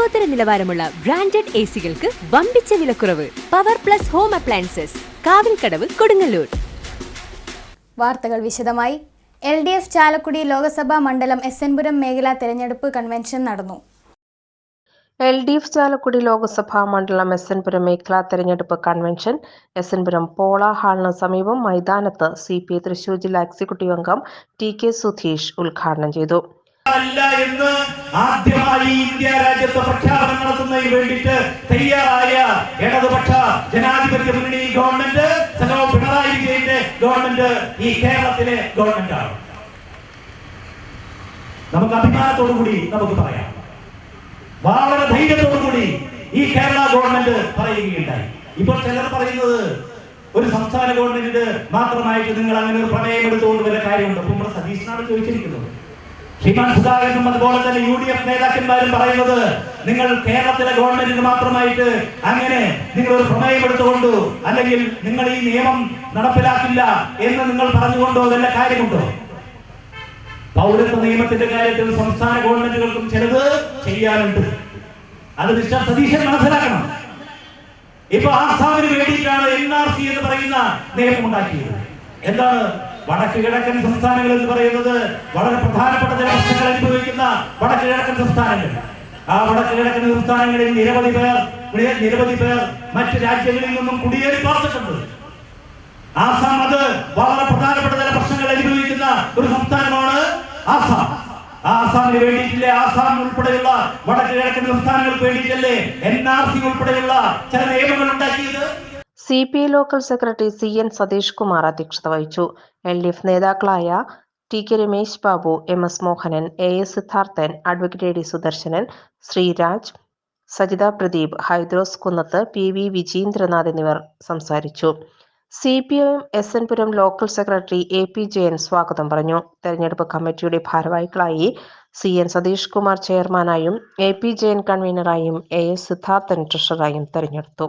ലോകോത്തര നിലവാരമുള്ള branded A സികൾക്ക് വമ്പിച്ച വിലക്കുറവ്. Power plus home appliances Kavilkadavu Kodungallur. വാർത്തകൾ വിശദമായി. L D F Chalakudy Lok Sabha മണ്ഡലം എസ് എൻപുരം മേഖലാ തെരഞ്ഞെടുപ്പ് കൺവെൻഷൻ നടന്നു. L D F Chalakudy Lok Sabha മണ്ഡലം എസ് എൻ പുരം മേഖലാ തെരഞ്ഞെടുപ്പ് കൺവെൻഷൻ എസ് എൻ പുരം പോള ഹാളിന് സമീപം മൈതാനത്ത് സി പി ഐ തൃശൂർ ജില്ലാ എക്സിക്യൂട്ടീവ് അംഗം ടി കെ സുധീഷ് ഉദ്ഘാടനം ചെയ്തു. അല്ല എന്ന് ആദ്യമായി ഇന്ത്യ രാജ്യത്ത് പ്രഖ്യാപനം നടത്തുന്നതിന് വേണ്ടിയിട്ട് തയ്യാറായ ഇടതുപക്ഷ ജനാധിപത്യ മുന്നണി ഗവൺമെന്റ് സഖാവ് പിണറായി വിജയന്റെ ഗവൺമെന്റ് ഈ കേരളത്തിലെ ഗവൺമെന്റാണ് നമുക്ക് അഭിമാനത്തോടു കൂടി നമുക്ക് പറയാം. വളരെ ധൈര്യത്തോടു കൂടി ഈ കേരള ഗവൺമെന്റ് പറയുകയുണ്ടായി. ഇപ്പോൾ ചിലർ പറയുന്നത് ഒരു സംസ്ഥാന ഗവൺമെന്റിന് മാത്രമായിട്ട് നിങ്ങൾ അങ്ങനെ ഒരു പ്രമേയം എടുത്തുകൊണ്ട് വല്ല കാര്യമുണ്ട്? അപ്പൊ നമ്മുടെ സതീശനാണ് ചോദിച്ചിരിക്കുന്നത്. ശ്രീമാൻ സുധാകരനും അതുപോലെ തന്നെ യു ഡി എഫ് നേതാക്കന്മാരും പറയുന്നത് നിങ്ങൾ കേരളത്തിലെ ഗവൺമെന്റിന് മാത്രമായിട്ട് അങ്ങനെ നിങ്ങൾ ഒരു പ്രമേയം എടുത്തുകൊണ്ട് അല്ലെങ്കിൽ നിങ്ങൾ ഈ നിയമം നടപ്പിലാക്കില്ല എന്ന് നിങ്ങൾ പറഞ്ഞുകൊണ്ടോ വല്ല കാര്യമുണ്ടോ? പൗരത്വ നിയമത്തിന്റെ കാര്യത്തിൽ സംസ്ഥാന ഗവൺമെന്റുകൾക്കും ചിലത് ചെയ്യാനുണ്ട്. അത് മിസ്റ്റർ സതീശൻ മനസ്സിലാക്കണം. ഇപ്പൊ ആസാമിന് വേണ്ടിയിട്ടാണ് എൻ ആർ സി എന്ന് പറയുന്ന നിയമം ഉണ്ടാക്കിയത് എന്താണ്? വടക്ക് കിഴക്കൻ സംസ്ഥാനങ്ങൾ എന്ന് പറയുന്നത് വളരെ പ്രധാനപ്പെട്ട പ്രശ്നങ്ങൾ അനുഭവിക്കുന്ന വടക്കിഴക്കൻ സംസ്ഥാനങ്ങൾ ആ വടക്കിഴക്കൻ സംസ്ഥാനങ്ങളിൽ നിരവധി പേർ നിരവധി പേർ മറ്റ് രാജ്യങ്ങളിൽ നിന്നും കുടിയേറി പാർത്തിട്ടുണ്ട്. ആസാം അത് വളരെ പ്രധാനപ്പെട്ട ചില പ്രശ്നങ്ങൾ അനുഭവിക്കുന്ന ഒരു സംസ്ഥാനമാണ് ആസാം. ആസാമിന് വേണ്ടിയിട്ടില്ലേ? ആസാം ഉൾപ്പെടെയുള്ള വടക്ക് കിഴക്കൻ സംസ്ഥാനങ്ങൾക്ക് വേണ്ടിയിട്ടല്ലേ എൻ ആർ സി ഉൾപ്പെടെയുള്ള ചില നിയമങ്ങൾ ഉണ്ടാക്കിയത്? C P local secretary C N Satish Kumar അധ്യക്ഷത വഹിച്ചു. എൽ ഡി എഫ് നേതാക്കളായ T K Ramesh Babu M S Mohanan A S Siddharthan advocate D Sudarshanan Sreeraj Sajitha Pradeep Haidros Kunnath P V Vijeendranath എന്നിവർ സംസാരിച്ചു. C P M S N Puram local secretary A P Jayan സ്വാഗതം പറഞ്ഞു. തെരഞ്ഞെടുപ്പ് കമ്മിറ്റിയുടെ ഭാരവാഹികളായി C N Satheesh Kumar ചെയർമാനായും A P Jayan കൺവീനറായും A S Siddharthan ട്രഷറായും തെരഞ്ഞെടുത്തു.